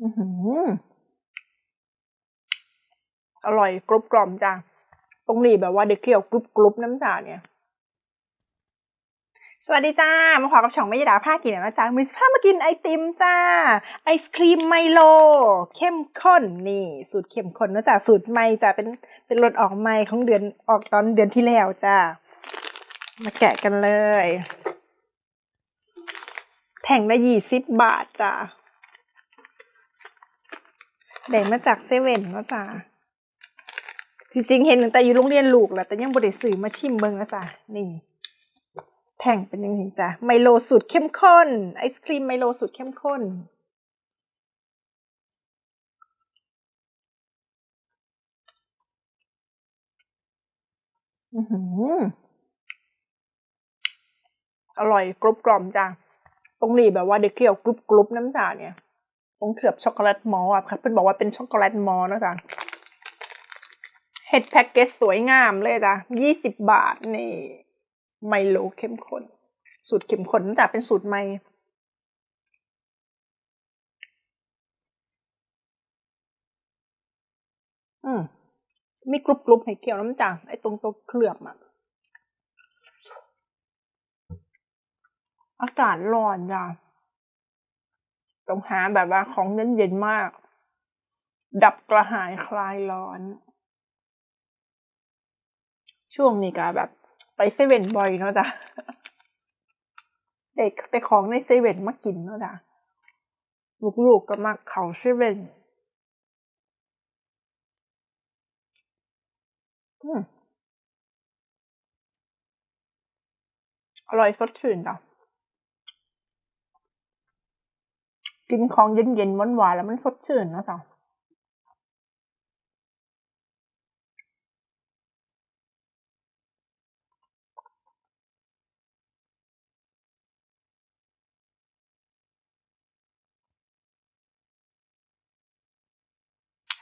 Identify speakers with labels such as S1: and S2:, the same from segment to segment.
S1: อื้อหือร่อยกรุบกรอบจ้ะตรงนี้แบบว่าเด็กเคี่ยวกรุบกรุบน้ำจ่าเนี่ย สวัสดีจ้า มาขอกับช่องไม่ยดาผ้ากินนะจ๊ะมีสภามากินไอติมจ้า ไอศครีมไมโล เข้มข้นนี่ สูตรเข้มข้นนะจ๊ะสูตรใหม่จ้ะเป็นเป็นรสออกใหม่ของเดือนออกตอนเดือนที่แล้วจ้ามาแกะกันเลยแผงละยี่สิบบาทจ้ะ ได้มาจากเซเว่นเนาะจ้ะที่จริงเห็นตั้งแต่อยู่โรงเรียนลูกแหละแต่ยังบ่ได้ซื้อมาชิมเบิงนะจ้ะนี่แผ่งเป็นยังไงจ้ะไมโลสูตรเข้มข้น ไอศครีมไมโลสูตรเข้มข้นอือหืออร่อยกรุบกรอบจ้ะตรงนี้แบบว่าเด็กเคี่ยวกรุบกรุบน้ำจ่าเนี่ย ตรงเขือบช็อกโกแลตมอลอะครับเพื่อนบอกว่าเป็นช็อกโกแลตมอลนะจ๊ะเห็ดแพ็กเกจสวยงามเลยจ้ะยี่สิบบาทนี่ไมโลเข้มข้นสูตรเข้มข้นนะจ้ะเป็นสูตรใหม่อืมมีกรุบกรุบให้เกี่ยวน้ำจ่าไอ้ตรงตัวเคลือบอะอากาศร้อนจ้ะ ต้องหาแบบว่าของเย็นมาก ดับกระหายคลายร้อน ช่วงนี้ก็แบบ ไปเซเว่นบ่อยเนาะจ้ะเด็กแต่ของในเซเว่นมากินเนาะจ้ะลูกๆก็มักเขาเซเว่นอืมอร่อยสดชื่นจ้ะ กินของเย็นๆหวานๆแล้วมันสดชื่นนะจ้ะ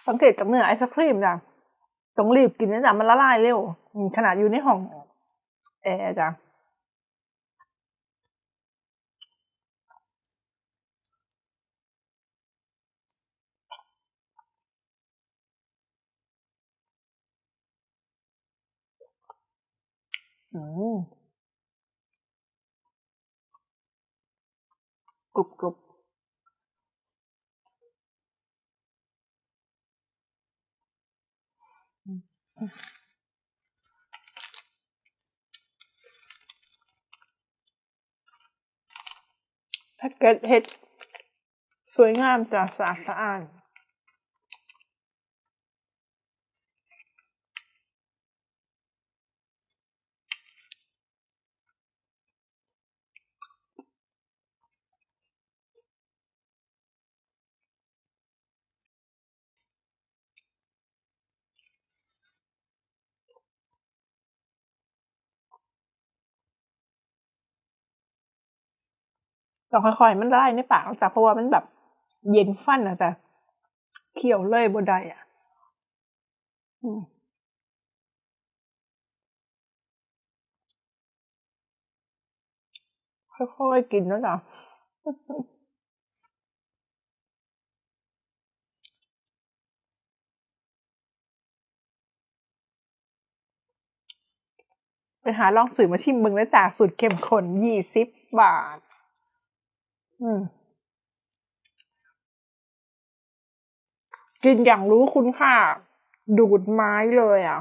S1: สังเกตจากเนื้อไอศครีมจ้ะต้องรีบกินนะจ๊ะมันละลายเร็วขนาดอยู่ในห้องแอร์จ้ะ กรุบกรุบแพ็กเกจเห็ด สวยงามจ้ะสะอาดสะอ้าน ต้องค่อยๆ มันละลายในปากจ๊ะเพราะว่ามันแบบเย็นฟันนะจ๊ะเคี่ยวเลยบนไดอะค่อยๆกินนะจ๊ะไปหาลองสื่อมาชิมมึงแล้วจ้าสูตรเข้มข้นยี่สิบบาท กินอย่างรู้คุณค่า ดูดไม้เลยอะ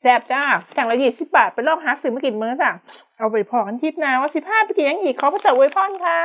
S1: แซ่บจ้าแข่งละยี่สิบบาท ไปลองหาซื้อมากินเมื่อจ้ะเอาไปพอกันทิปนาว่าสิบห้าไปกินยังอีกขอพระเจ้าอวยพรค่ะ